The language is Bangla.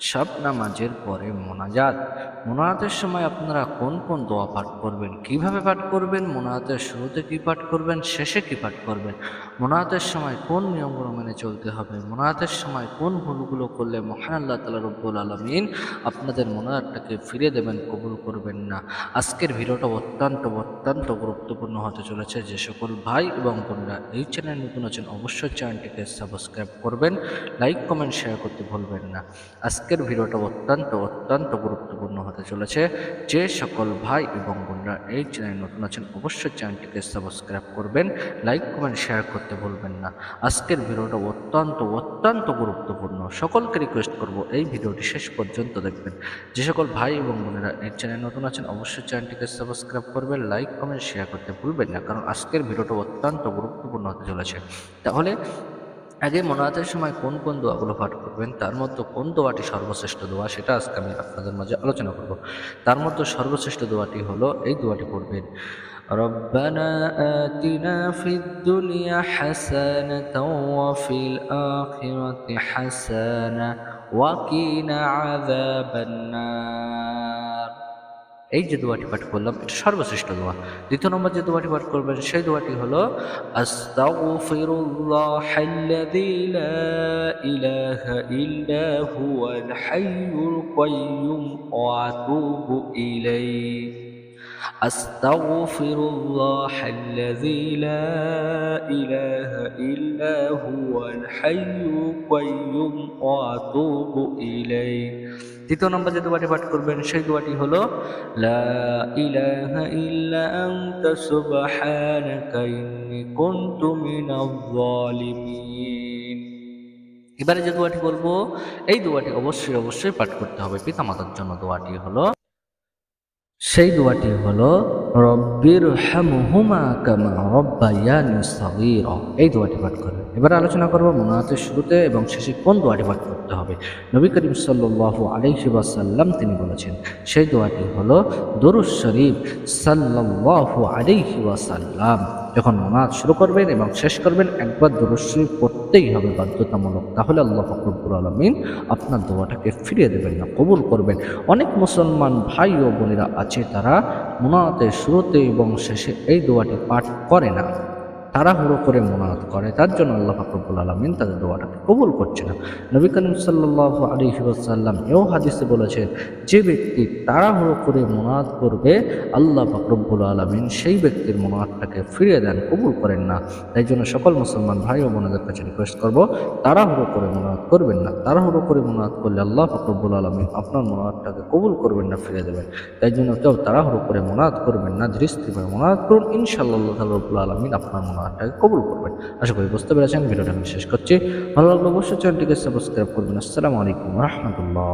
সব নামাজের পরে মোনাজাত। মোনাজাতের সময় আপনারা কোন কোন দোয়া পাঠ করবেন? কীভাবে পাঠ করবেন? মোনাজাতের শুরুতে কি পাঠ করবেন? শেষে কি পাঠ করবেন? মোনাজাতের সময় কোন নিয়মগুলো মেনে চলতে হবে? মোনাজাতের সময় কোন ভুলগুলো করলে মহান আল্লাহ তালা রব্বুল আলমিন আপনাদের মোনাজাতটাকে ফিরে দেবেন, কবুল করবেন না? আজকের ভিডিওটা অত্যন্ত অত্যন্ত গুরুত্বপূর্ণ হতে চলেছে। যে সকল ভাই এবং বোনেরা এই চ্যানেল নতুন আছেন, অবশ্যই চ্যানেলটিকে সাবস্ক্রাইব করবেন, লাইক, কমেন্ট, শেয়ার করতে ভুলবেন না। আজকের ভিডিওটা অত্যন্ত অত্যন্ত গুরুত্বপূর্ণ হতে চলেছে। যে সকল ভাই এবং বোনরা এই চ্যানেল নতুন আছেন, অবশ্যই চ্যানেলটিকে সাবস্ক্রাইব করবেন লাইক কমেন্ট শেয়ার করতে ভুলবেন না। আজকের ভিডিওটা অত্যন্ত অত্যন্ত গুরুত্বপূর্ণ। সকলকে রিকোয়েস্ট করব এই ভিডিওটি শেষ পর্যন্ত দেখবেন। যে সকল ভাই এবং বোনেরা এই চ্যানেল নতুন আছেন, অবশ্যই চ্যানেলটিকে সাবস্ক্রাইব করবেন লাইক কমেন্ট শেয়ার করতে ভুলবেন না, কারণ আজকের ভিডিওটা অত্যন্ত গুরুত্বপূর্ণ হতে চলেছে। তাহলে আগে মোনাজাতের সময় কোন কোন দোয়াগুলো পাঠ করবেন তার মধ্যে কোন দোয়াটি সর্বশ্রেষ্ঠ দোয়া সেটা আজকে আমি আপনাদের মাঝে আলোচনা করব তার মধ্যে সর্বশ্রেষ্ঠ দোয়াটি হলো এই দোয়াটি পড়বেন ربنا آتنا في الدنيا حسنة وفي الآخرة حسنة وقنا عذاب النار এই যে দোয়াটি পাঠ করলাম এটা সর্বশ্রেষ্ঠ দোয়া দ্বিতীয় নম্বর যে দোয়াটি পাঠ করবেন সেই দোয়াটি হলো আস্তাগফিরুল্লাহাল্লাযী লা ইলাহা ইল্লা হুয়াল হাইয়ুল কাইয়্যুম ওয়া আতুবু ইলাইহি أستغفر الله الذي لا إله إلا هو الحي القيوم وأتوب إليه দ্বিতীয় নম্বর যে দোয়াটি পাঠ করবেন, সেই দোয়াটি হলো এবারে যে দোয়াটি বলব, এই দোয়াটি অবশ্যই অবশ্যই পাঠ করতে হবে। পিতামাতার জন্য দোয়াটি হলো, সেই দোয়াটি হলো, রব্বির হামহুমা কামা রব্বায়ানি সাগীরা। এই দোয়াটি পাঠ করবেন এবার আলোচনা করব মোনাজাতের শুরুতে এবং শেষে কোন দোয়াটি পাঠ করতে হবে। নবী করিম সাল্লাল্লাহু আলাইহি ওয়াসাল্লাম তিনি বলেছেন, সেই দোয়াটি হলো দরুদ শরীফ সাল্লাল্লাহু আলাইহি ওয়াসাল্লাম। যখন মোনাজ শুরু করবেন এবং শেষ করবেন, একবার দরুদ শরীফ পড়তেই হবে বাধ্যতামূলক। তাহলে আল্লাহ ফকরবুল আলমিন আপনার দোয়াটাকে ফিরিয়ে দেবেন না, কবুল করবেন। অনেক মুসলমান ভাই ও বোনেরা আছে, তারা মোনাতের শুরুতে এবং শেষে এই দোয়াটি পাঠ করে না। তাড়াহুড়ো করে মোনাত করে, তার জন্য আল্লাহ ফাকরবুল আলমিন তাদের দোয়াটাকে কবুল করছে না। নবী করিম সাল্লাহ আলী ওসাল্লাম এও হাদিসে বলেছেন যে ব্যক্তি তাড়াহুড়ো করে মোনাত করবে, আল্লাহ ফাকরবুল আলমিন সেই ব্যক্তির মোনাতটাকে ফিরিয়ে দেন, কবুল করেন না। তাই জন্য সকল মুসলমান ভাই ও বোনদের কাছে রিকোয়েস্ট করব, তাড়াহুড়ো করে মোনাত করবেন না। তাড়াহুড়ো করে মোনাত করলে আল্লাহ ফাকরবুল আলমিন আপনার মোনাতটাকে কবুল করবেন না ফিরে দেবেন। তাই জন্য কেউ তাড়াহুড়ো করে মোনাত করবেন না ধীরস্থিরভাবে মোনাত করুন, ইনশাআল্লাহ রব্বুল আলমিন আপনার মোনাতটাকে কবুল করবেন। আশা করি বুঝতে পেরেছেন। ভিডিওটা আমি শেষ করছি। ভালো লাগলে অবশ্যই চ্যানেলটিকে সাবস্ক্রাইব করবেন। আসসালামু আলাইকুম রহমতুল্লাহ।